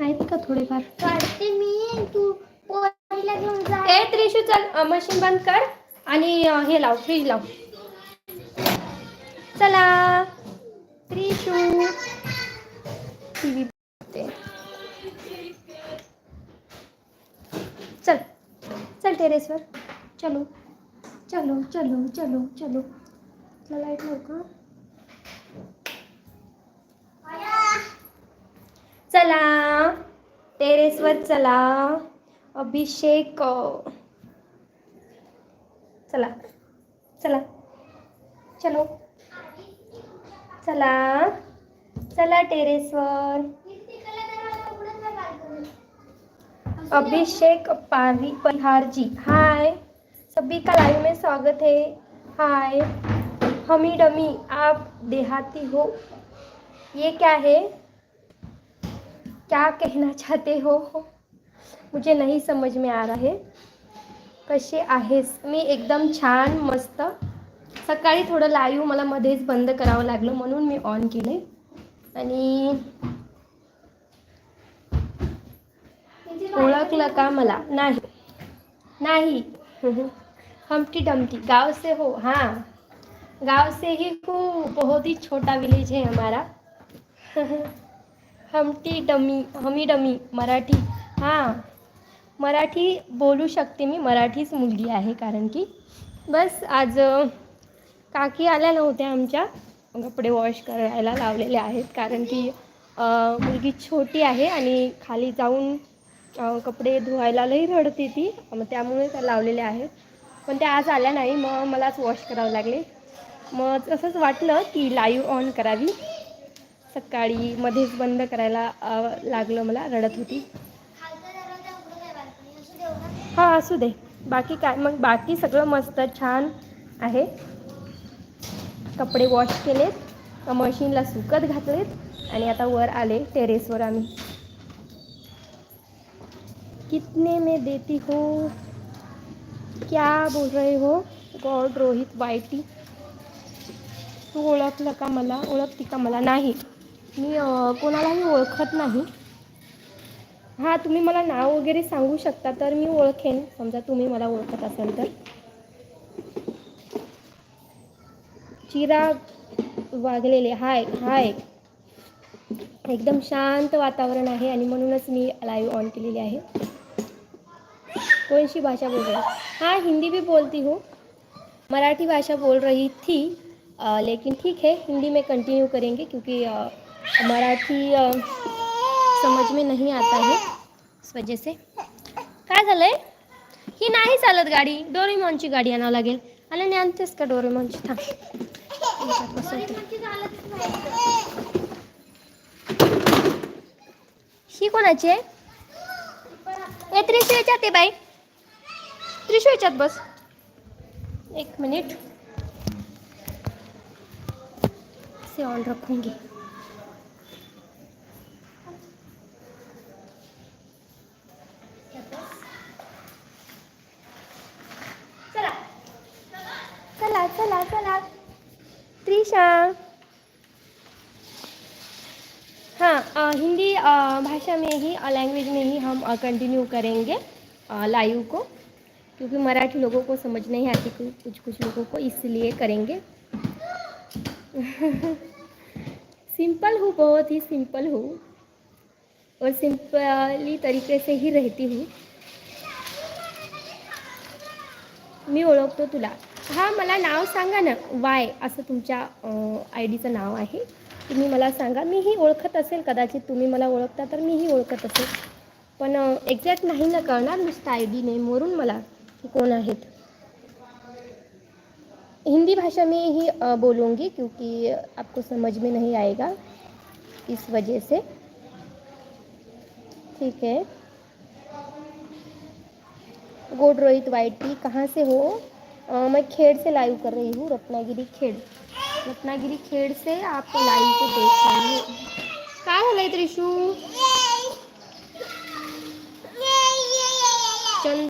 आहेत का थोडेफार काढते मी तू पोरीला घेऊन जा ए त्रिशू चल मशीन बंद कर आणि हे लाव फ्रीज लाव चला त्रिशू टीव्ही टेरेसवर. चलो. चलो चलो चलो चलो. चला लाइट लवकर चला. टेरेसवर चला. अभिषेक. चला. चला. चलो. चला. चला टेरेसवर. अभिषेक पारी परिहार जी हाय. सभी का लाइव में स्वागत है. हाय. हमी डमी आप देहाती हो. ये क्या है? क्या कहना चाहते हो? मुझे नहीं समझ में आ रहा है. कसे आहेस? मी एकदम छान मस्त. सकाळी थोडं लाईव्ह मला मध्येच बंद करावं लागलं म्हणून मी ऑन केले आणि नका का मला? नाही. नाही. हमटी डमटी गांव से हो. हाँ. गांव से ही हूँ बहुत ही छोटा विलेज है हमारा हमटी डमी हमी डमी मराठी. हां. मराठी बोलू शकते मी. मराठीच मुलगी आहे कारण की. बस आज काकी आल्या नव्हत्या आमच्या. कपडे वॉश करायला लावलेले आहेत कारण की मुलगी छोटी आहे आणि खाली जाऊन कपडे धुवायला लई रडते ती. मग त्यामुळे त्या लावलेल्या आहेत. पण त्या आज आल्या नाही मग मलाच वॉश करावं लागले. मग असंच वाटलं की लाईव्ह ऑन करावी. सकाळी मध्येच बंद करायला लागलं मला रडत होती. हां असू दे. बाकी काय मग बाकी सगळं मस्त छान आहे. कपडे वॉश केलेत. मशीनला सुकत घातलेत. आणि आता वर आले टेरेसवर आम्ही. कितने में देती हो? क्या बोल रहे हो? गॉड रोहित वायटी तू ओळखलं का मला? ओळखती का मला? नाही. मी कोणालाही ओळखत नाही. हां तुम्ही मला नाव वगैरे सांगू शकता तर मी ओळखेन. समजा तुम्ही मला ओळखत असाल तर. चिराग वागलेले हाय हाय. एकदम शांत वातावरण आहे आणि म्हणूनच मी लाईव्ह ऑन केलेली आहे. कौन सी भाषा बोल रही हाँ? हिंदी भी बोलती हूँ। मराठी भाषा बोल रही थी आ, लेकिन ठीक है हिंदी में कंटिन्यू करेंगे क्योंकि मराठी समझ में नहीं आता है इस वजह से। काय झालंय? ही नाही चालत गाडी. डोरेमॉनची गाडी आणावं लागेल. आणि नाही आणतेस का डोरेमॉनची? थांब. ही कोणाची आहे? ए त्रिशू ते बाई. त्रिशू याच्यात बस। एक मिनिट। से ऑन रखूँगी। चला। चला चला हाँ हिंदी भाषा में ही लैंग्वेज में ही हम कंटिन्यू करेंगे लाइव को। क्योंकि मराठी लोगों को समझ नहीं आती कुछ कुछ कुछ लोगों को इसलिए करेंगे। सिंपल हूँ बहुत ही सिंपल हूँ और सिंपली तरीके से ही रहती हूँ। मी ओळखतो तुला. हां मला नाव सांगा ना. वाय असं तुमच्या आय डीचं नाव आहे. तुम्ही मला सांगा. मीही ओळखत असेल कदाचित. तुम्ही मला ओळखता तर मीही ओळखत असेल. पण एक्झॅक्ट नाही ना कळणार. नुसतं आय डी नेमवरून मला. कोण आहेत? हिंदी भाषा में ही बोलूँगी क्योंकि आपको समझ में नहीं आएगा इस वजह से। ठीक है। गोड रोहित वाइटी कहाँ से हो? अ, मैं खेड़ से लाइव कर रही हूँ रत्नागिरी खेड़। रत्नागिरी खेड़ से आप लाइव को देख हो। काय झालंय त्रिशू चंद